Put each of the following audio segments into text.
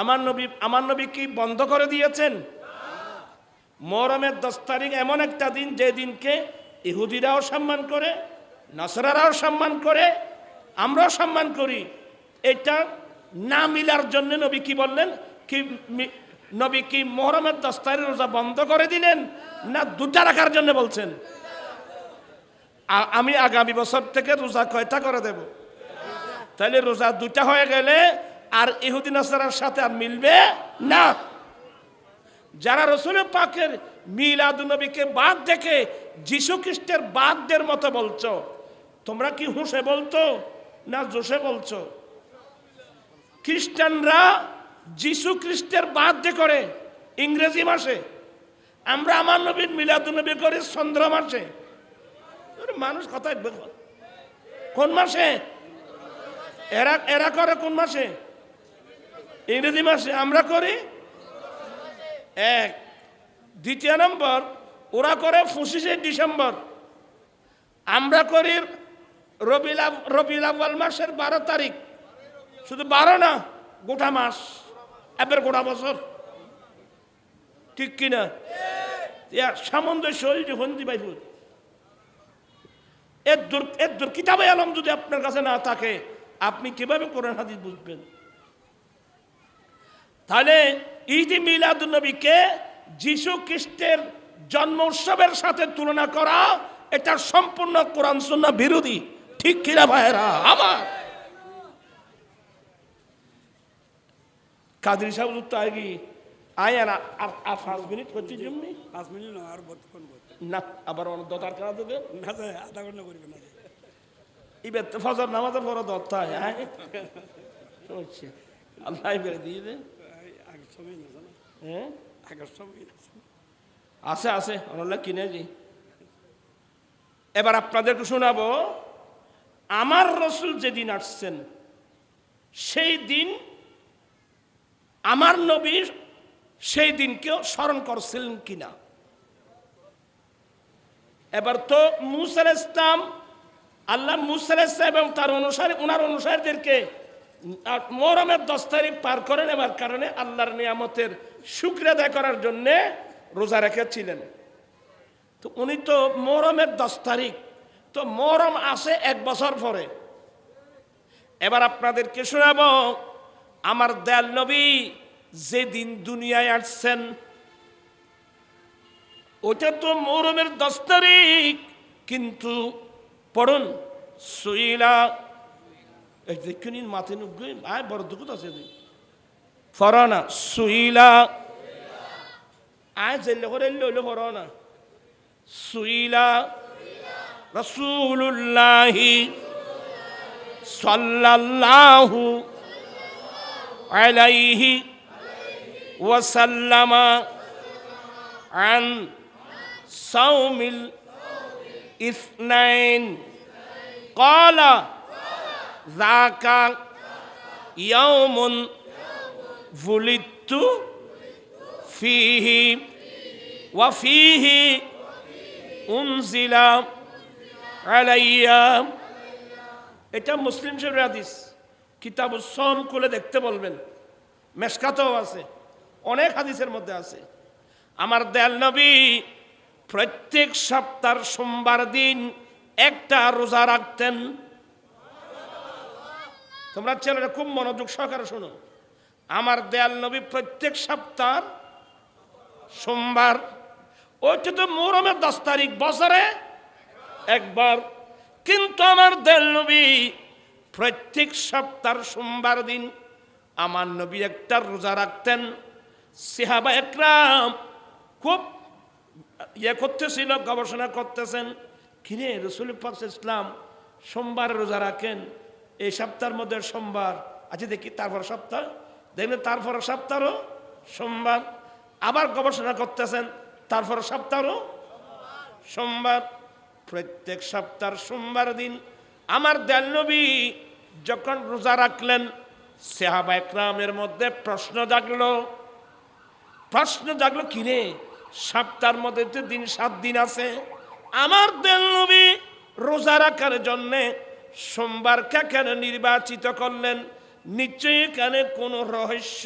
আমার নবী আমার নবী কি বন্ধ করে দিয়েছেন? মরমের দশ তারিখ এমন একটা দিন যে দিনকে ইহুদিরাও সম্মান করে, নসরারাও সম্মান করে, আমরাও সম্মান করি। এটা না মিলার জন্য নবী কি বললেন? কি নবী কি মোহরমের দশ তারিখ রোজা বন্ধ করে দিলেন না দুটা রাখার জন্য বলছেন? আমি আগামী বছর থেকে রোজা কয়টা করে দেব? তাহলে রোজা দুটা হয়ে গেলে আর ইহুদি নাসারার সাথে আর মিলবে না। যারা রসুল পাকের মিলাদ নবীকে বাদ দেখে যীশু খ্রিস্টের বাদদের মতো বলছো, তোমরা কি হুঁসে বলতো না জোসে বলছো? খ্রিস্টানরা যীশু খ্রিস্টের বাদ করে ইংরেজি মাসে, আমরা আমার নবীর মিলাদ নবী করি চন্দ্র মাসে। মানুষ কথায় কোন মাসে? এরা এরা করে কোন মাসে? ইংরেজি মাসে আমরা করি? এক। দ্বিতীয় নম্বর, ওরা করে পঁচিশে ডিসেম্বর। আমরা করি রবিল রবিউল মাসের বারো তারিখ। শুধু বারো না, গোটা মাস। এবার গোটা বছর। ঠিক কিনা সামঞ্জস্য হন্দি বাইফুল। এর দূর এর কিতাবে আলম যদি আপনার কাছে না থাকে, আপনি কীভাবে কোরআন হাদিস বুঝবেন? তাহলে ঈদ মিলাদ নবীকে যীশু খ্রিস্টের জন্ম উৎসবের সাথে তুলনা করা এটা সম্পূর্ণ কোরআন সুন্নাহ বিরোধী। ঠিক কিনা ভাইরা আমার। কাদের সাহেব উত্তর আগে আর পাঁচ মিনিট করতে জন্যে পাঁচ মিনিট নয় আর বতক্ষণ না আবার দতার কানা দেবে না যায় আধা ঘণ্টা করবে না। এবার ফজর নামাজের পরে দত্তা হয় হচ্ছে। আল্লাহ বেড়ে দিয়ে দেন এই আগের সময় না জানো হ্যাঁ? আছে আছে অনলাইন কিনেছি এবার আপনাদেরকে শোনাবো আমার রসুল যেদিন আসছেন সেই দিন আমার নবীর সেই দিনকেও স্মরণ করছিলেন কিনা? এবার তো মুসাল ইসলাম আল্লাহ মুসাল ইসলাম এবং তার অনুসারী ওনার অনুসারীদেরকে মরমের দশ তারিখ পার করে নেবার কারণে আল্লাহর নিয়ামতের শুক্র আদায় করার জন্যে রোজা রেখেছিলেন। তো উনি তো মরমের দশ তারিখ, তো মরম আসে এক বছর পরে। এবার আপনাদেরকে শোনাব, আমার দয়াল নবী যেদিন দুনিয়ায় আসছেন ওটা তো মরমের দশ তারিখ, কিন্তু পড়ুন, সুইলা এই দেখুন মাথে নুগ্গুই আয় বড় দুঃখ আছে ফরানা সুইলা আয় জেলে করে লইলে ফরানা সুইলা রসুল্লাহি সাল্লাল্লাহু আলাইহি ওয়াসাল্লামা عن صوم الاثنين قال জাকা ইয়াউমুন ভুলিতু ফিহি ওয়াফিহি এটা মুসলিম শরীর হাদিস। কিতাব সম খুলে দেখতে বলবেন। মেশকাতেও আছে। অনেক হাদিসের মধ্যে আছে। আমার দয়াল নবী প্রত্যেক সপ্তাহ সোমবার দিন একটা রোজা রাখতেন। তোমরা ছেলেরা খুব মনোযোগ সহকারে শোনো। আমার দয়াল নবী প্রত্যেক সপ্তাহ সোমবার, ওইটা তো মোরমের দশ তারিখ, বছরে একবার। কিন্তু আমার দয়াল নবী প্রত্যেক সপ্তাহ সোমবার দিন আমার নবী একটা রোজা রাখতেন। সিহাবা একরাম খুব ইয়ে করতেছিল, গবেষণা করতেছেন, কিরে রসুল ইসলাম সোমবার রোজা রাখেন? এই সপ্তাহের মধ্যে সোমবার। আচ্ছা দেখি, তারপর সপ্তাহ? দেখলেন তারপর সপ্তাহও সোমবার। আবার গবেষণা করতেছেন তারপর সপ্তাহও সোমবার। প্রত্যেক সপ্তাহ সোমবার দিন আমার নবী যখন রোজা রাখলেন, সেহাবা একরামের মধ্যে প্রশ্ন জাগলো। প্রশ্ন জাগলো কিরে সপ্তাহের মধ্যে দিন সাত দিন আছে। আমার নবী রোজা রাখার জন্যে সোমবারকে কেন নির্বাচিত করলেন? নিশ্চয়ই এখানে কোনো রহস্য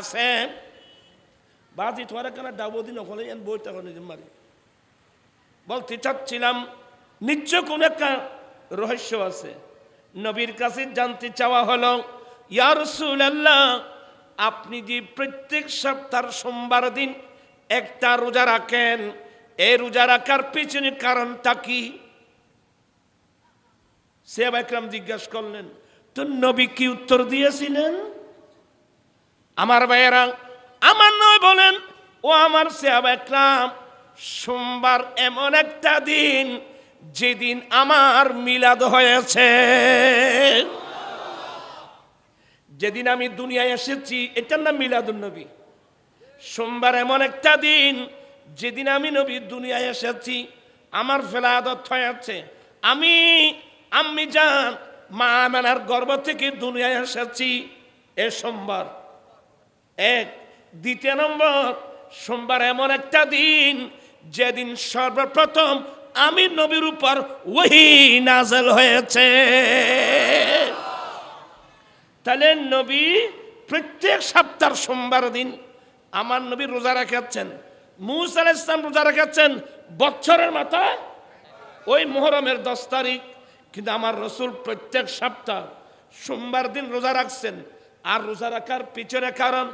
আছে? বাজি তোমার কেন ডাবো দিন ওখানে বইটা মারি? বলতে চাচ্ছিলাম, নিশ্চয় কোন একটা রহস্য আছে। নবীর কাছে জানতে চাওয়া হলো ইয়ার আল্লাহ আপনি যে প্রত্যেক সপ্তাহ সোমবার দিন একটা রোজা রাখেন, এই রোজা রাখার পেছনে কারণটা কি? সেব একরাম জিজ্ঞাসা করলেন তো নবী কি উত্তর দিয়েছিলেন? আমার ভাইয়েরা, আমার নয় বলেন, ও আমার সেব একরাম, সোমবার এমন একটা দিন যেদিন আমার মিলাদ হয়েছে। যেদিন আমি দুনিয়ায় এসেছি, এটার নাম মিলাদুন নবী। সোমবার এমন একটা দিন যেদিন আমি নবী দুনিয়ায় এসেছি, আমার ফেলাদত হয়েছে। আমি আম্মি যান মা আমেনার গর্ব থেকে দুনিয়ায় এসেছি। এ সোমবার। এক। দ্বিতীয় নম্বর, সোমবার এমন একটা দিন, যেদিন সর্বপ্রথম আমি নবীর উপর ওহি নাজল হয়েছে। তাহলে নবী প্রত্যেক সপ্তাহ সোমবার দিন আমার নবী রোজা রাখাচ্ছেন মুসা আলাইহিস ইসলাম রোজা রাখাচ্ছেন বছরের মাথায়। ওই মোহরমের দশ তারিখ। কিন্তু আমার রসুল প্রত্যেক সপ্তাহ সোমবার দিন রোজা রাখছেন। আর রোজা রাখার পিছনে কারণ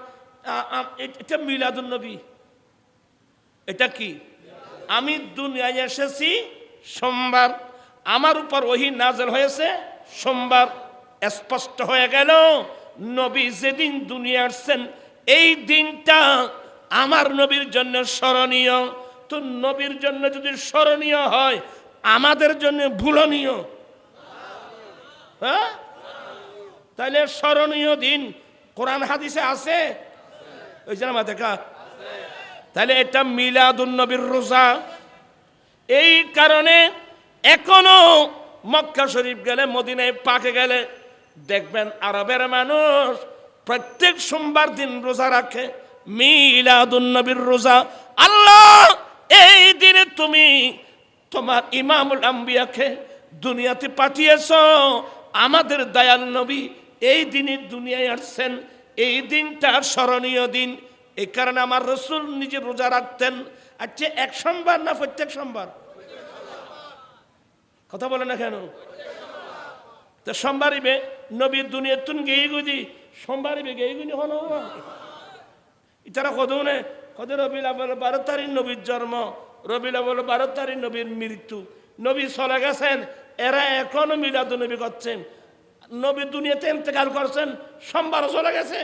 এটা মিলাদুন নবী এটা কি? আমি দুনিয়ায় এসেছি সোমবার। আমার উপর ওহি নাজল হয়েছে সোমবার। স্পষ্ট হয়ে গেল, নবী যেদিন দুনিয়া আসছেন, এই দিনটা আমার নবীর জন্য স্মরণীয়। তো নবীর জন্য যদি স্মরণীয় হয়, আমাদের জন্য ভুলনীয়। হ্যাঁ? তাহলে স্মরণীয় দিন কোরআন হাদিসে আছে? ওই যে দেখা। তাহলে এটা মিলাদুন নবীর রোজা। এই কারণে এখনও মক্কা শরীফ গেলে, মদিনায় পাকে গেলে দেখবেন আরবের মানুষ প্রত্যেক সোমবার দিন রোজা রাখে। মিলাদুন নবীর রোজা। আল্লাহ, এই দিনে তুমি তোমার ইমামুল আম্বিয়াকে দুনিয়াতে পাঠিয়েছ। আমাদের দয়াল নবী এই দিনে দুনিয়ায় আসছেন, এই দিনটা স্মরণীয় দিন। এই কারণে আমার রসুল নিজে রোজা রাখতেন। আচ্ছা এক সোমবার না প্রত্যেক সোমবার? কথা বলে না কেন? তো সোমবারিবে নবীর দুনিয়ার তুন গেয়ে গুজি সোমবারিবে গেয়ে গুনি হন ইতারা কত নে কত রবি বলে বারো তারিখ নবীর জন্ম রবি বলে বারো তারিখ নবীর মৃত্যু। নবী চলে গেছেন এরা এখনও মিলাদ নবী করছেন। নবী দুনিয়াতে ইন্তেকাল করছেন সোমবারও চলে গেছে?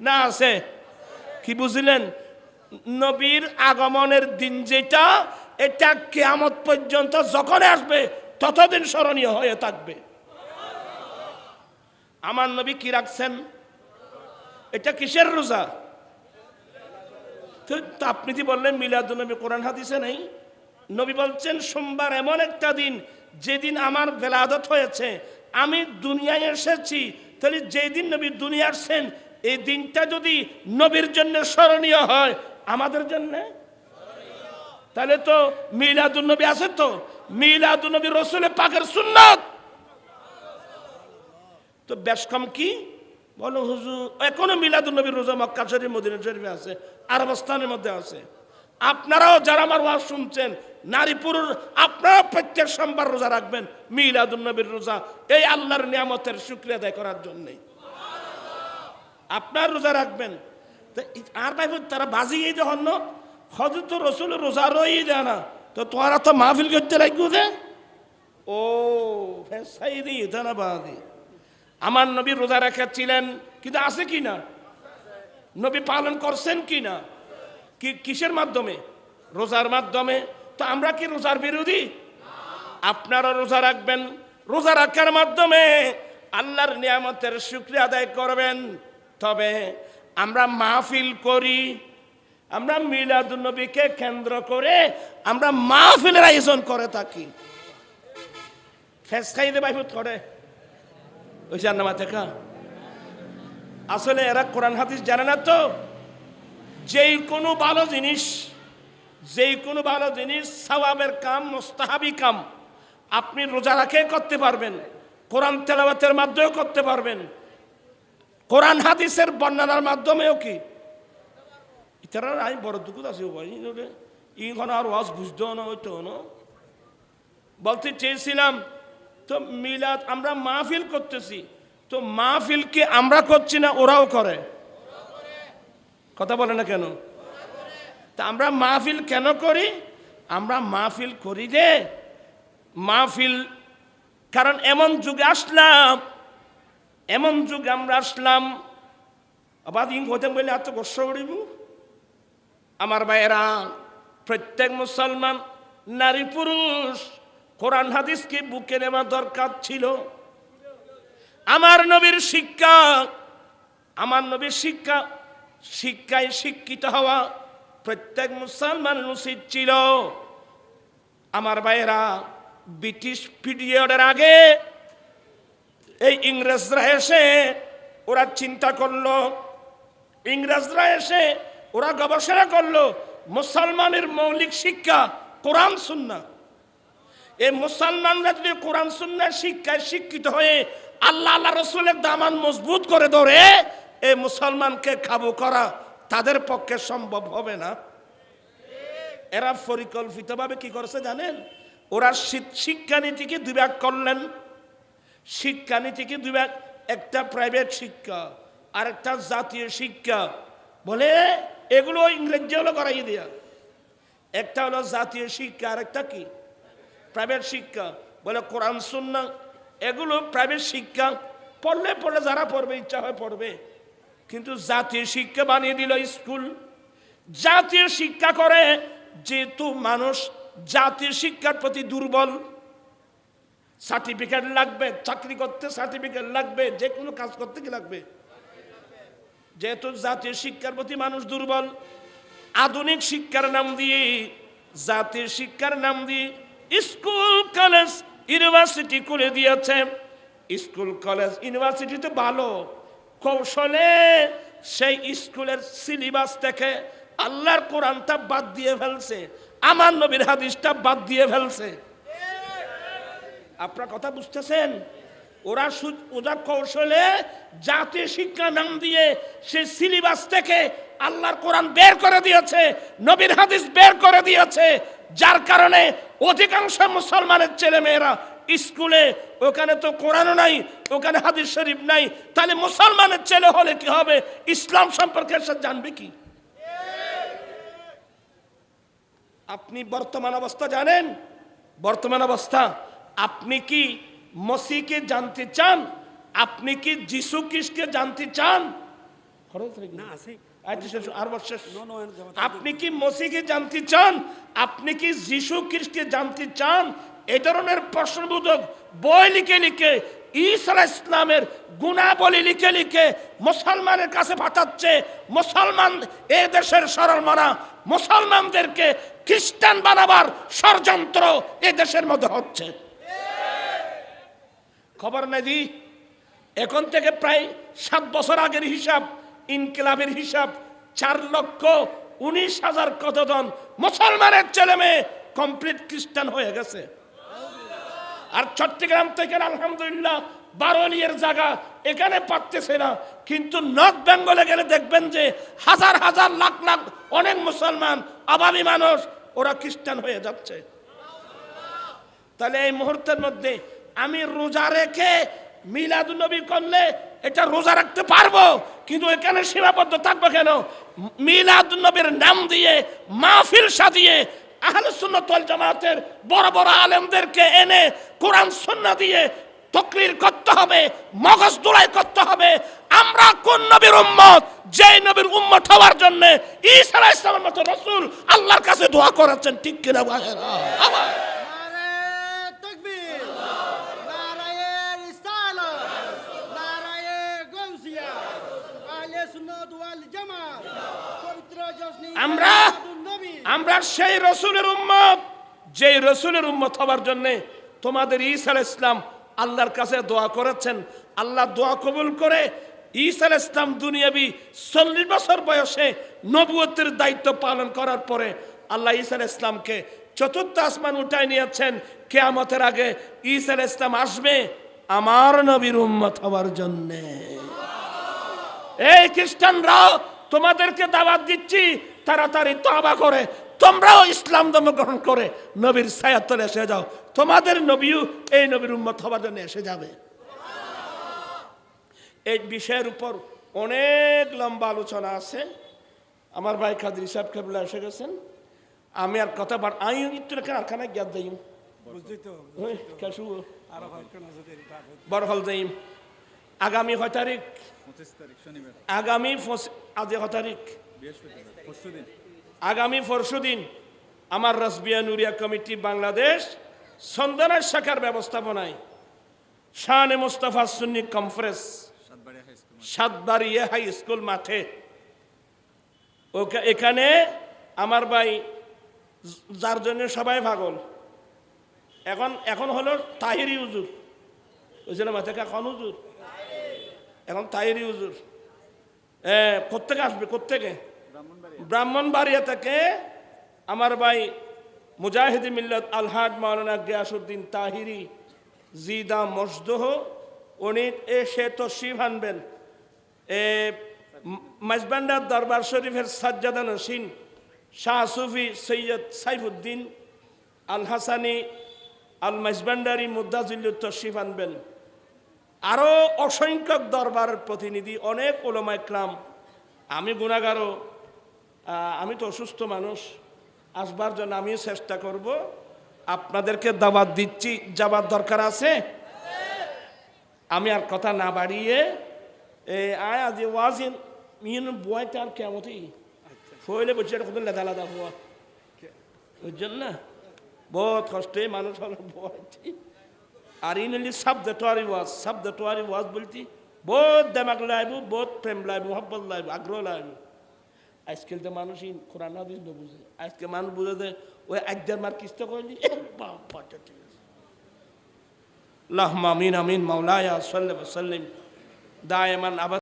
না আছে। কি বুঝলেন? নবীর আগমনের দিন যেটা, এটা কেয়ামত পর্যন্ত যখন আসবে, ততদিন স্মরণীয় হয়ে থাকবে। আমার নবী কি রাখছেন? এটা কিসের রোজা? তো আপনি কি বললেন, মিলাদ নবী কোরআন হাদিসে নেই। নবী বলছেন, সোমবার এমন একটা দিন যেদিন আমার বেলাদত হয়েছে, আমি দুনিয়ায় এসেছি, তাহলে যেই দিন নবী দুনিয়া আসছেন, এই দিনটা যদি নবীর জন্য স্মরণীয় হয়, আমাদের জন্য? তাহলে তো মিলাদুন নবী আছে তো? মিলাদুন নবী রসুল পাকের সুন্নত। তো বেশ কম কি? বলো হুজুর, এখনও মিলাদুন নবীর রোজা মক্কা শরীফ, মদিনা শরীফে আছে আরবস্থানের মধ্যে আছে। আপনারাও যারা আমার ওয়াজ শুনছেন নারী পুরুষ আপনারা প্রত্যেক সোমবার রোজা রাখবেন, মিলাদুন নবীর রোজা। এই আল্লাহর নিয়ামতের শুক্রিয়া আদায় করার জন্যে আপনার রোজা রাখবেন। আর ভাই তারা বাজিয়ে যখন হজরত তো রসুল রোজা রই যায় না। তো তোরা তো মাহফিল করতে লাগবে যে? ও ফেসাই দিই না বাদি আমার নবী রোজা রেখেছিলেন, কিন্তু আছে কি না? নবী পালন করছেন কি না? কিসের মাধ্যমে? রোজার মাধ্যমে। তো আমরা কি রোজার বিরোধী? আপনারা রোজা রাখবেন, রোজা রাখার মাধ্যমে আল্লাহর নিয়ামতের শুক্রিয়া আদায় করবেন। তবে আমরা মাহফিল করি, আমরা মিলাদুন্নবীকে কেন্দ্র করে আমরা মাহফিলের আয়োজন করে থাকি। ফেস বাইফুত করে ওই জান্নামা দেখা আসলে এরা কোরআন হাদিস জানে না তো। যেই কোনো ভালো জিনিস যেই কোনো ভালো জিনিস, সওয়াবের কাম, মোস্তাহাবি কাম, আপনি রোজা রাখে করতে পারবেন, কোরআন তেলাওয়াতের মাধ্যমেও করতে পারবেন, কোরআন হাদিসের বর্ণনার মাধ্যমেও কি? ইতারা আমি বড় দুঃখ আছে ভাই ইখন আর ওয়াজ বুঝতেও না হইতো না। বলতে চেয়েছিলাম, তো মিলাদ আমরা মাহফিল করতেছি, তো মাহফিলকে আমরা করছি না ওরাও করে? কথা বলে না কেন? তা আমরা মাহফিল কেন করি? আমরা মাহফিল করি যে, মাহফিল, কারণ এমন যুগে আসলাম, এমন যুগে আমরা আসলাম, আবার ইং হতে বলে এত গোস্ব উড়িব। আমার ভাইয়েরা, প্রত্যেক মুসলমান নারী পুরুষ, কোরআন হাদিসকে বুকে নেওয়া দরকার ছিল। আমার নবীর শিক্ষা, আমার নবীর শিক্ষা, শিক্ষায় শিক্ষিত হওয়া প্রত্যেক মুসলমান উচিত ছিল। আমার ভাইয়েরা, ব্রিটিশ পিরিয়ডের আগে এই ইংরেজরা এসে ওরা চিন্তা করল, ইংরেজরা এসে ওরা গবেষণা করল, মুসলমানের মৌলিক শিক্ষা কোরআন, সুন্না। এই মুসলমানরা যদি কোরআন সুন্নার শিক্ষায় শিক্ষিত হয়ে আল্লাহ আল্লাহ রসুলের দামান মজবুত করে ধরে এই মুসলমানকে কাবু করা তাদের পক্ষে সম্ভব হবে না। এরা পরিকল্পিতভাবে কি করেছে জানেন? ওরা শিক্ষানীতিকে দুভাগ করলেন। শিক্ষানীতিকে দুভাগ একটা প্রাইভেট শিক্ষা আর একটা জাতীয় শিক্ষা। বলে, এগুলো ইংরেজি হলো করাই দেয়া। একটা হলো জাতীয় শিক্ষা আর একটা কি? প্রাইভেট শিক্ষা। বলে, কোরআন সুন্না এগুলো প্রাইভেট শিক্ষা। পড়লে পড়লে যারা পড়বে, ইচ্ছা হয় পড়বে। কিন্তু জাতীয় শিক্ষা বানিয়ে দিল স্কুল। জাতীয় শিক্ষা করে যেহেতু মানুষ জাতীয় শিক্ষার প্রতি দুর্বল। সার্টিফিকেট লাগবে, চাকরি করতে সার্টিফিকেট লাগবে যে কোনো কাজ করতে কি লাগবে? যেহেতু জাতীয় শিক্ষার প্রতি মানুষ দুর্বল, আধুনিক শিক্ষার নাম দিয়ে, জাতীয় শিক্ষার নাম দিয়ে স্কুল, কলেজ, ইউনিভার্সিটি করে দিয়েছে। স্কুল, কলেজ, ইউনিভার্সিটি তো ভালো। কৌশলে সেই স্কুলের সিলেবাস থেকে আল্লাহর কোরআনটা বাদ দিয়ে ফেলছে, আমার নবীর হাদিসটা বাদ দিয়ে ফেলছে। আপনার কথা বুঝতেছেন? ওরা ওরা কৌশলে জাতীয় শিক্ষা নাম দিয়ে সে সিলেবাস থেকে আল্লাহর কোরআন বের করে দিয়েছে, নবীর হাদিস বের করে দিয়েছে, যার কারণে অধিকাংশ মুসলমানের ছেলে মেয়েরা স্কুলে ওখানে তো কোরআনও নাই ওখানে হাদিস শরীফ নাই। তাহলে মুসলমানের ছেলে হলে কি হবে? ইসলাম সম্পর্কে সে জানবে কি? আপনি বর্তমান অবস্থা জানেন? বর্তমান অবস্থা আপনি কি মসিকে জানতে চান? আপনি কি যিশু খ্রিস্টকে জানতে চান? আপনি কি মসিকে জানতে চান? আপনি কি যিশু খ্রিস্টকে জানতে চান? এই ধরনের প্রশ্নবোধক বই লিখে লিখে ঈসা ইসলামের গুণাবলী লিখে লিখে মুসলমানের কাছে পাঠাচ্ছে, মুসলমান এ দেশের সরল মানা, মুসলমানদেরকে খ্রিস্টান বানাবার ষড়যন্ত্র এ দেশের মধ্যে হচ্ছে। খবর নেই এখন থেকে প্রায় সাত বছর আগের হিসাব, ইনকিলাবের হিসাব, চার লক্ষ উনিশ হাজার কতজন মুসলমানের ছেলে মেয়ে কমপ্লিট খ্রিস্টান হয়ে গেছে। আর চট্টগ্রাম থেকে আলহামদুলিল্লাহ বারোলিয়ের জায়গা, এখানে পাচ্ছে না। কিন্তু নর্থ বেঙ্গলে গেলে দেখবেন যে হাজার হাজার লাখ লাখ অনেক মুসলমান অভাবী মানুষ, ওরা খ্রিস্টান হয়ে যাচ্ছে। তাহলে এই মুহূর্তের মধ্যে আমি রোজা রেখে মিলাদুন্নবী করলে এটা রোজা রাখতে পারব, কিন্তু এখানে সীমাবদ্ধ থাকব কেন? মিলাদুন্নবীর নাম দিয়ে মাহফিল সাজিয়ে আহলে সুন্নাত ওয়াল জামাতের বড় বড় আলেমদেরকে এনে কোরআন সুন্নাহ দিয়ে তকরির করতে হবে মগজ দোলাই করতে হবে। আমরা কোন নবীর উম্মত? যে নবীর উম্মত হওয়ার জন্য ঈসা আলাইহিস সালামের মতো রাসূল আল্লাহর কাছে দোয়া করাচ্ছেন ঠিক কিনা আবার জশ্নে আমরা আমরা সেই রসুলের উম্মত। যেই রসুলের উম্মত হবার জন্য তোমাদের ঈসা ইসলাম আল্লাহর কাছে দোয়া করেছেন। আল্লাহ দোয়া কবুল করে ঈসা ইসলাম দুনিয়াবি চল্লিশ বছর বয়সে নবুয়তের দায়িত্ব পালন করার পরে আল্লাহ ঈসা ইসলামকে চতুর্থ আসমান উঠায় নিয়েছেন। কেয়ামতের আগে ঈসা ইসলাম আসবে আমার নবীর উম্মত হওয়ার জন্যে। এই খ্রিস্টানরা, তোমাদেরকে দাওয়াত দিচ্ছি তাড়াতাড়ি তবা করে তোমরাও ইসলাম ধর্ম গ্রহণ করে নবীর ছায়াতলে এসে যাও। তোমাদের নবীও এই নবীর উম্মত হওয়ার জন্য এসে যাবে। এই বিষয়ের উপর অনেক লম্বা আলোচনা আছে। আমার ভাই খাদির সাহেব কেবলা এসে গেছেন। আমি আর কথা বার আমি একটু রেখে আর খানা জ্ঞাত দিই বরফল দিই। আগামী কয় তারিখ? পঁচিশ তারিখ শনিবার। আগামী আজ কয় তারিখ? আগামী পরশু দিন আমার রসবিয়া নুরিয়া কমিটি বাংলাদেশ সন্দানের শাখার ব্যবস্থাপনায় Shane Mustafa Sunni conference Satbaria high school মাঠে। ওকে এখানে আমার ভাই যার জন্য সবাই পাগল। এখন এখন হলো তাহিরি হুজুর। ওই জন্য মাথা এখন হুজুর? এখন তাহিরি হুজুর। এ কোত্থেকে আসবে? কোত্থেকে? ব্রাহ্মণবাড়িয়া থেকে আমার ভাই মুজাহিদ মিল্লত আলহাজ মাওলানা গিয়াসুদ্দিন তাহিরি জিদা মসদহ উনি এ সে তো তশিফ আনবেন। এ মাইজবান্ডার দরবার শরীফের সাজ্জাদা নসীন শাহ সুফি সৈয়দ সাইফুদ্দিন আল হাসানি আল মাইজবান্ডারি মুদাজিল্লুর তশিফ আনবেন। আরও অসংখ্যক দরবারের প্রতিনিধি, অনেক ওলমা ইকরাম। আমি গুণাগারও আমি তো অসুস্থ মানুষ, আসবার জন্য আমিও চেষ্টা করব। আপনাদেরকে দাবাত দিচ্ছি, যাবার দরকার আছে? আমি আর কথা না বাড়িয়ে আয় আজ ওয়াজিন, মিন বয়টা আর কেমতই ফইলে বলছি, এটা কত লেদা লেদা হওয়া? বুঝছেন না? বহুত কষ্টে মানুষ হলো বয়টি। আর ইন হলি টোয়ারি ওয়াজ শব্দ টোয়ারি ওয়াজ বলতি, বহুত দেমাক লাইব, বহুত প্রেম লাইব, মোহব্বত লাইব, আগ্রহ লাইব। আজকাল তো মানুষই কোরআন হাদিস না বুঝে। আজকে মানুষ বুঝে যে ওই আজ্ঞার মার কিস্তা করলি লাহমা আমিন আমিন, মাওলায়া সাল্লাম দায়মান আবাদ